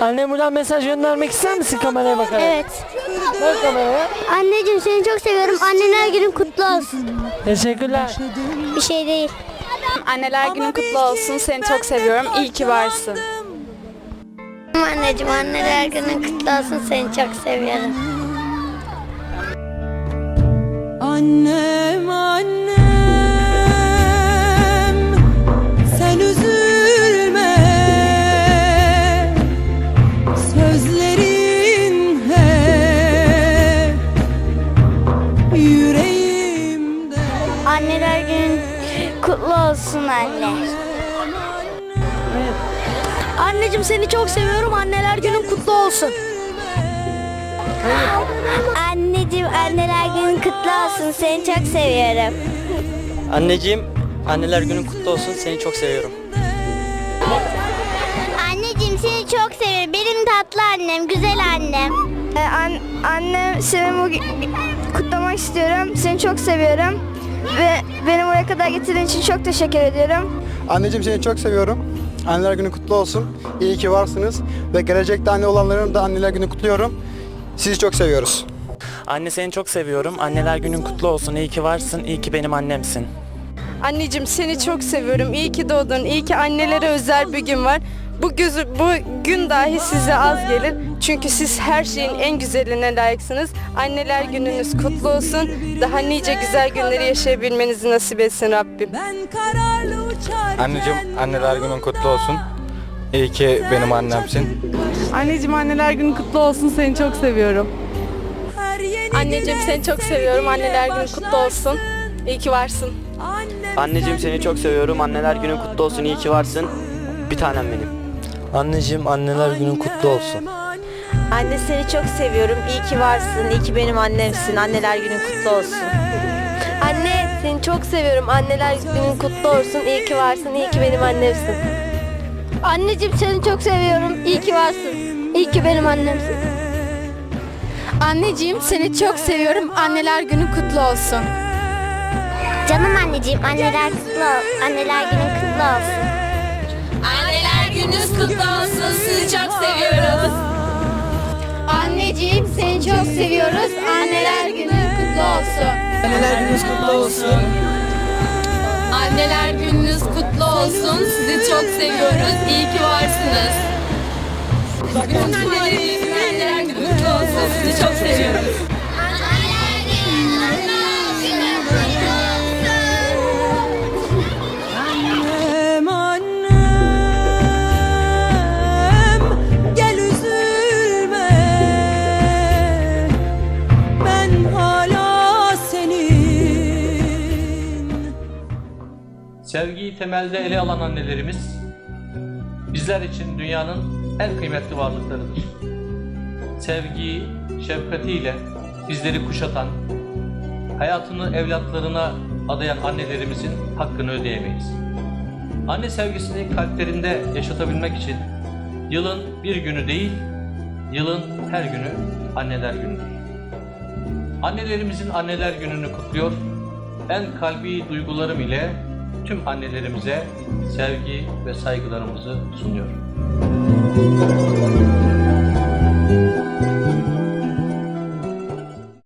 Anne buradan mesaj göndermek ister misin kameraya bakarak? Evet. Bak kameraya. Anneciğim seni çok seviyorum. Anneler günün kutlu olsun. Teşekkürler. Bir şey değil. Anneler günün kutlu olsun. Seni çok seviyorum. İyi ki varsın. Anneciğim anneler günün kutlu olsun. Seni çok seviyorum. Annem annem kutlu olsun anne. Anneciğim seni çok seviyorum. Anneler günün kutlu olsun. Anneciğim anneler günün kutlu olsun. Seni çok seviyorum. Anneciğim, anneler günün kutlu olsun. Seni çok seviyorum. Anneciğim seni çok seviyorum. Benim tatlı annem, güzel annem. annem seni bugün kutlamak istiyorum. Seni çok seviyorum. Ve beni buraya kadar getirdiğin için çok teşekkür ediyorum. Anneciğim seni çok seviyorum. Anneler günü kutlu olsun. İyi ki varsınız. Ve gelecekte anne olanların da anneler günü kutluyorum. Sizi çok seviyoruz. Anne seni çok seviyorum. Anneler günün kutlu olsun. İyi ki varsın. İyi ki benim annemsin. Anneciğim seni çok seviyorum. İyi ki doğdun. İyi ki annelere özel bir gün var. Bu gözü bu gün dahi size az gelir. Çünkü siz her şeyin en güzeline layıksınız. Anneler gününüz kutlu olsun. Daha nice güzel günleri yaşayabilmenizi nasip etsin Rabbim. Anneciğim anneler günün kutlu olsun. İyi ki benim annemsin. Anneciğim anneler günün kutlu olsun. Seni çok seviyorum. Anneciğim seni çok seviyorum. Anneler günün kutlu olsun. İyi ki varsın. Anneciğim seni çok seviyorum. Anneler günün kutlu olsun. İyi ki varsın. Bir tanem benim. Anneciğim anneler günün kutlu olsun. Anne seni çok seviyorum. İyi ki varsın. İyi ki benim annemsin. Anneler günün kutlu olsun. Anne seni çok seviyorum. Anneler günün kutlu olsun. İyi ki varsın. İyi ki benim annemsin. Anneciğim seni çok seviyorum. İyi ki varsın. İyi ki benim annemsin. Anneciğim seni çok seviyorum. Anneler günün kutlu olsun. Canım anneciğim anneler kutlu Anneler günün kutlu olsun. Anneler gününüz kutlu olsun. Sizi çok seviyoruz. Anneciğim seni çok seviyoruz. Anneler günün kutlu olsun. Anneler gününüz kutlu olsun. Anneler gününüz kutlu olsun. Sizi çok seviyoruz. İyi ki varsınız. Bütün annelerimizin Sevgiyi temelde ele alan annelerimiz bizler için dünyanın en kıymetli varlıklarıdır. Sevgiyi, şefkatiyle bizleri kuşatan, hayatını evlatlarına adayan annelerimizin hakkını ödeyemeyiz. Anne sevgisini kalplerinde yaşatabilmek için yılın bir günü değil, yılın her günü anneler günüdür. Annelerimizin anneler gününü kutluyor, en kalbi duygularım ile tüm annelerimize sevgi ve saygılarımızı sunuyorum.